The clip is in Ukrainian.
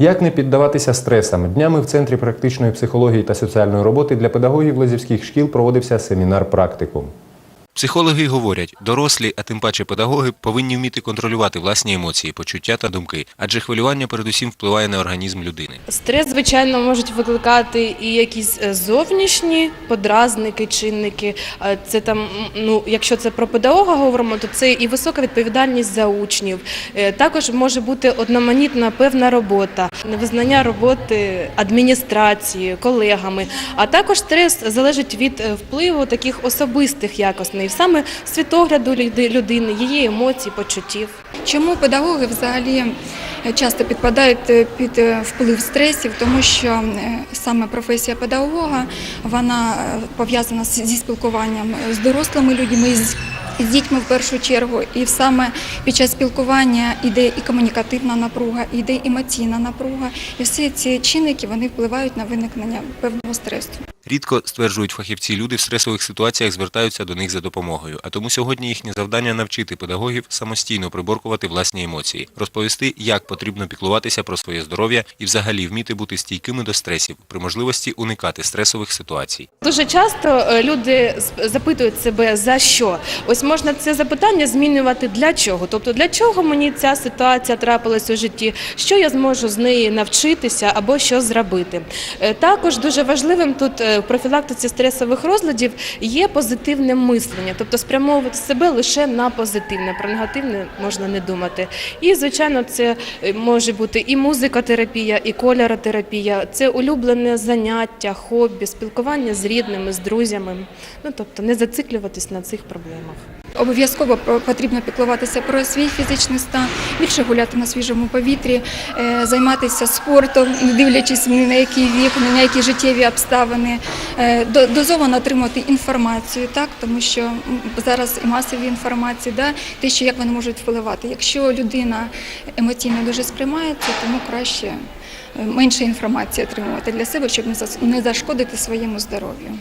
Як не піддаватися стресам? Днями в Центрі практичної психології та соціальної роботи для педагогів лазівських шкіл проводився семінар практикум. Психологи говорять, дорослі, а тим паче педагоги, повинні вміти контролювати власні емоції, почуття та думки, адже хвилювання передусім впливає на організм людини. Стрес, звичайно, можуть викликати і якісь е, зовнішні подразники, чинники. Це там, ну, якщо це про педагога говоримо, то це і висока відповідальність за учнів. Е, Також може бути одноманітна певна робота, невизнання роботи адміністрації, колегами. А також стрес залежить від е, впливу таких особистих якостей, саме світогляду люди- людини, її емоцій, почуттів. Чому педагоги взагалі е, часто підпадають е, під е, вплив стресів, тому що саме професія педагога вона пов'язана зі спілкуванням з дорослими людьми. з- дітьми в першу чергу, і саме під час спілкування іде і комунікативна напруга, іде емоційна напруга, і всі ці чинники вони впливають на виникнення певного стресу. Рідко, стверджують фахівці, люди в стресових ситуаціях звертаються до них за допомогою. А тому сьогодні їхнє завдання навчити педагогів самостійно приборкувати власні емоції, розповісти, як потрібно піклуватися про своє здоров'я і взагалі вміти бути стійкими до стресів, при можливості уникати стресових ситуацій. Дуже часто е, люди запитують себе за що. Ось можна це запитання змінювати для чого. Тобто для чого мені ця ситуація трапилась у житті, що я зможу з неї навчитися або що зробити. Е, Також дуже важливим тут е, в профілактиці стресових розладів є позитивне мислення, тобто спрямовувати себе лише на позитивне, про негативне можна не думати. І звичайно, це е, може бути і музикотерапія, і кольоротерапія, це улюблене заняття, хобі, спілкування з рідними, з друзями. Ну тобто не зациклюватись на цих проблемах. Обов'язково потрібно піклуватися про свій фізичний стан, більше гуляти на свіжому повітрі, е, займатися спортом, не дивлячись ні на який вік, ні на які життєві обставини, е, дозовано отримувати інформацію, так тому що зараз і масові інформації, да, те, що як вони можуть впливати. Якщо людина емоційно дуже сприймається, тому краще е, менше інформації отримувати для себе, щоб не зашкодити своєму здоров'ю.